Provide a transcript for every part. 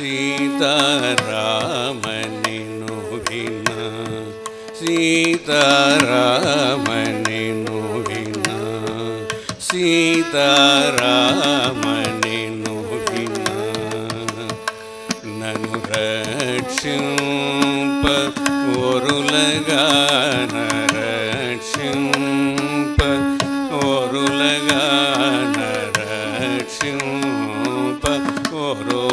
ಸೀತಾರಾಮನಿನು ವಿನ ಸೀತಾರಾಮನಿನು ವಿನ ಸೀತಾರಾಮನಿನು ವಿನ ನನು ರಕ್ಷಿಂಪ ಒರುಲಗಾನ ರಕ್ಷಿಂಪ ಒರುಲಗ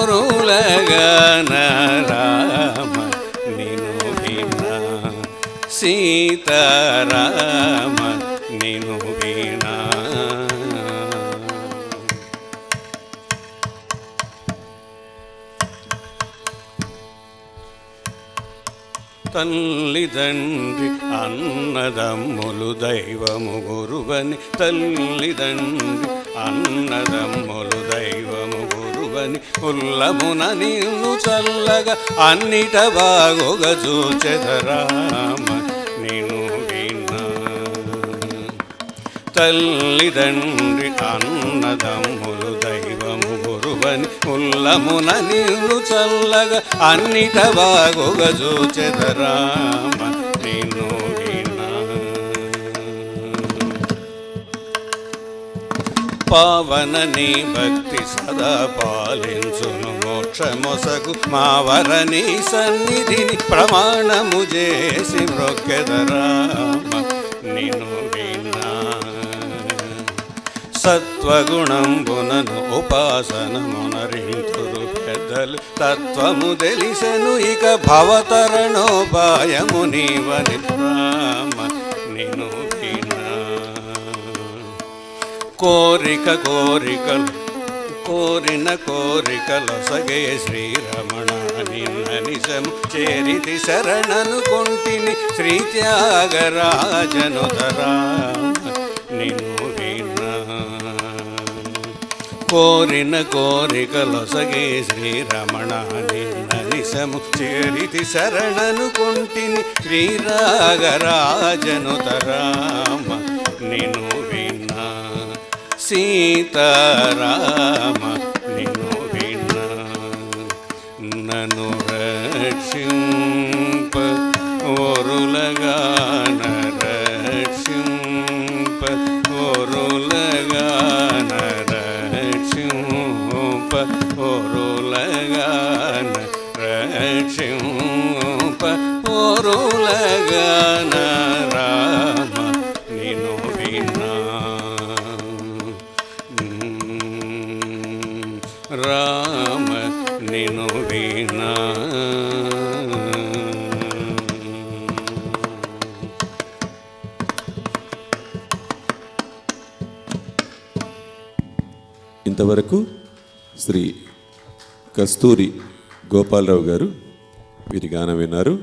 ఒరులగాన రామ నిను వినా సీతారామ నిను వినా తల్లిదండ్రి అన్నదమ్ములు దైవము గురువని తల్లిదండ్రి అన్నదమ్ములు దైవము గురువని ఉల్లమున నిన్ను చల్లగా అన్నిట బాగోగ చూచెదరామ నేను విన్నా తల్లిదండ్రి అన్నదమ్ములు దైవము గురువని ఉల్లమున నిన్ను చల్లగా అన్నిట బాగోగ చూచెదరామ నేను పావన నీ భక్తి సదా పాలించును. మోక్షమొసగు మావరని సన్నిధిని ప్రమాణము చేసి మ్రొక్కెదరామ నిను వినా సత్వగుణంబునను ఉపాసనమునరింతురు పెద్దలు తత్వము తెలిసెను ఇక భవతరణోపాయము నీవని రామ. కోరిక కోరికలు కోరిన కోరికలు సగే శ్రీరమణ నిన్న చేరితి శరణను కొంటిని శ్రీ త్యాగరాజను నిన్ను కోరిన కోరికలు సగే శ్రీరమణ నిన్న చేరితి శరణను కొంటిని శ్రీరాగరాజను నిను ಸೀತಾರಾಮ ನೀನು ವಿನ ನನು ರಕ್ಷಿಂಪ ಒರುಲಗಾನ ರಕ್ಷಿಂಪ ಒರುಲಗಾನ ರಕ್ಷಿಂಪ ಒರುಲಗಾನ ರಕ್ಷಿಂಪ ಒರು రామ నేను వీణా. ఇంతవరకు శ్రీ కస్తూరి గోపాలరావు గారు వీరి గానం విన్నారు.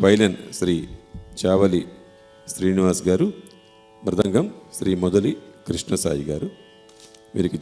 వైలన్ శ్రీ చావలి శ్రీనివాస్ గారు. మృదంగం శ్రీ మొదలి కృష్ణసాయి గారు. వీరికి